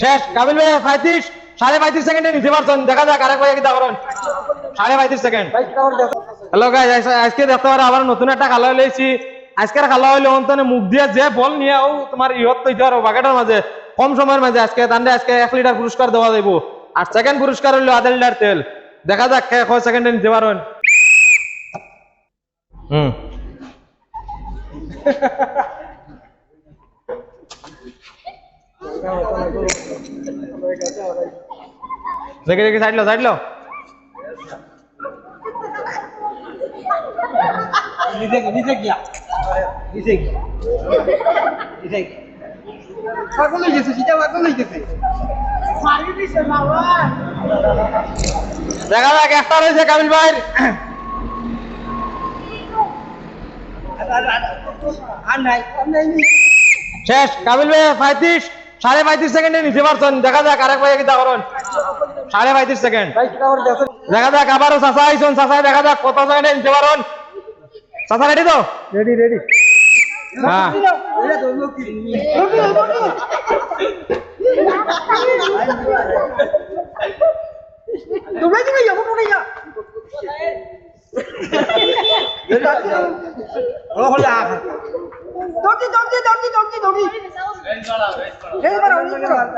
শেষ কাবিল ভাই পঁয়ত্রিশ সাড়ে পঁয়ত্রিশ সেকেন্ডে নিতে পারছেন। দেখা যাক আরেক ভাই কিতা করেন সাড়ে পঁয়ত্রিশ সেকেন্ড হ্যালো গাইজ আজকে দেখতে পারো আবার নতুন একটা খালা লইছি আজকের খালা হইলে অন্তনে মুখ দিয়ে যে বল নিয়ে ও তোমার ইহত তৈরি আর বাকেটের মাঝে কম সময়ের মাঝে আজকে তান্ডে আজকে এক লিটার পুরস্কার দেওয়া যাইব। আর সেকেন্ড পুরস্কার হইল আধা লিটার তেল। দেখা যাক কে কয় সেকেন্ডে নিতে পারেন হুম। দেখে দেখে সাইড লো সাইড লো। নিজে নিজে গিয়া। নিজে গিয়া। নিজে গিয়া। পাগল হয়ে গেছে সেটা পাগল হয়ে গেছে। মারি দিছে বাবা। দেখা যাক একটা রয়েছে কাবিল ভাই শেষ কাবিল ভাই পঁয়ত্রিশ সাড়ে পঁয়ত্রিশ সেকেন্ডে নিতে পারছেন দেখা যাক আরেক ভাই কিতা করেন সাড়ে পঁয়ত্রিশ সেকেন্ড দেখা যাক আবারও চাষা আইসন চাষায় দেখা যাক কত সেকেন্ডে নিতে পারেন চাষা রেডি তো রেডি রেডি হ্যাঁ বলে দৌড়ি দৌড়ি দৌড়ি দৌড়ি দৌড়ি খেল মারো খেল মারো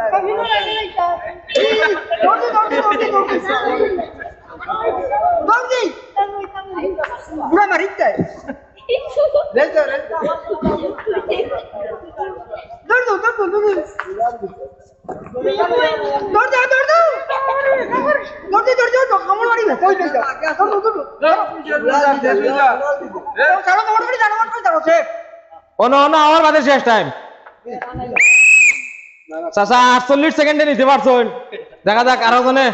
দৌড়ি দৌড়ি দৌড়ি দৌড়ি দৌড়ি পুরা মারিত তাই রেল তো রেল দৌড় দৌড় দৌড় দৌড় দৌড় দৌড় দৌড় জলদি জলদি জলদি কামড় মারি না কই নাই যা তোর তোর ছাড়ো কামড় মারি জানো কই ছাড়ো সে ও না না আমার বাদে শেষ টাইম চাচা আটচল্লিশ সেকেন্ডে নিতে পারছেন দেখা যাক আরও জনে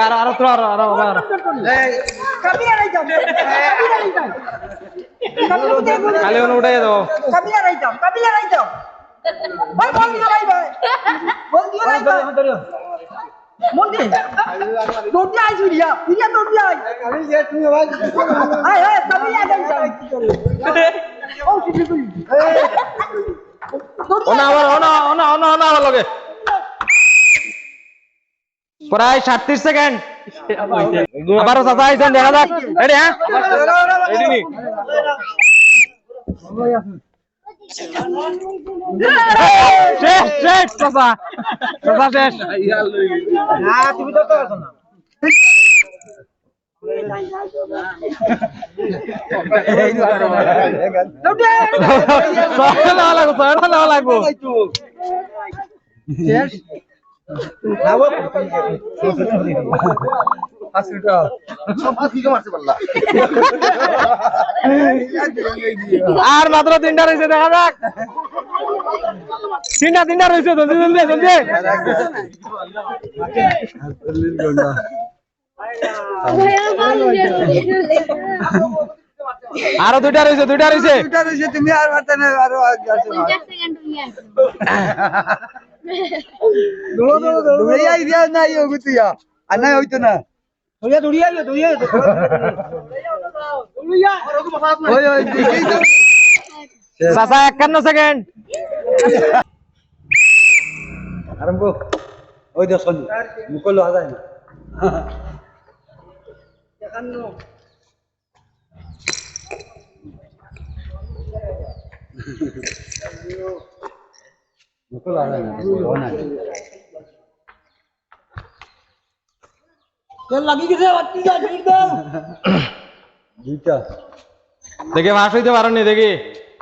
আরও আরও আরও আরও খালি ওনে উঠাই দেবো কাবিলা যাও কাবিলা যাও ভাই বল দিও ভাই ভাই। বল দিও ভাই ভাই। মন দে দৌড় আই কাবিল যে তুমি ভাই কাবিলা নাই যাও ও ওনা ওনা ওনা ওনা ওনা লগে। প্রায় সাতত্রিশ সেকেন্ড। আবারও চাচা আইছেন দেখা যাক রেডি হ্যাঁ রেডি নি শেষ শেষ চাচা চাচা শেষ না তুমি তো তো না লাগবো লাগবো আর মাত্র তিনটা রয়েছে দেখা যাক। তিনটা তিনটা রয়েছে জলদি জলদি জলদি। আরও দুইটা রয়েছে দুইটা রয়েছে। দুইটা রয়েছে তুমি আর দৌড়ো দৌড়ো দৌড়ো দৌড়াই দিয়া না ইয়ে গুতি ইয়া আর না হইতো না দৌড়িয়া দৌড়িয়া ইয়া দৌড়িয়া দৌড়িয়া ওই ওই দেখেই তো চাচা 51 সেকেন্ড আরম্ভ ওই দশ মুকল হাজার না একান্ন Thank you. দেখে মাস হইতে পারো নি দেখি।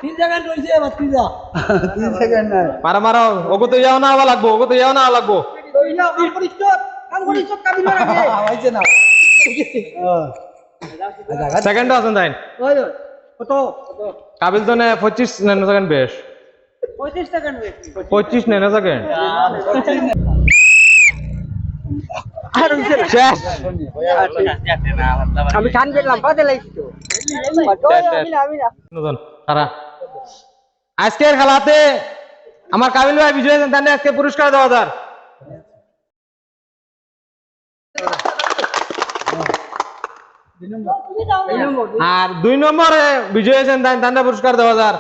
তিন সেকেন্ড রইছে যা তিন সেকেন্ড না মারা মারো ওগো তো যাও না আবার লাগবো ওগো তো যাও না লাগবো। দইলা কাম করিস তো কাম করিস তো কাবিল রাখে হইছে না। সেকেন্ড আছেন তাই কত? কাবিল তো নে পঁচিশ নেন সেকেন্ড বেশ। পঁচিশ নেন সেকেন্ড আমি খান পেলাম পাতে আজকের খেলাতে আমার কাবিল ভাই বিজয় দানে আজকে পুরস্কার দেওয়া দার আর দুই নম্বরে বিজয় হোসেন দান পুরস্কার দেওয়া যার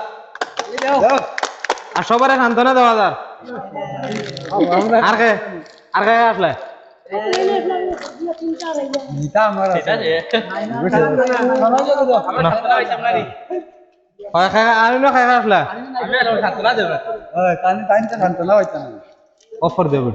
আর সবার সান্ত্বনা দেওয়া যার। আর কে? আর কে আসলে? খাই আর না। খাই আসলে অফার দেবো।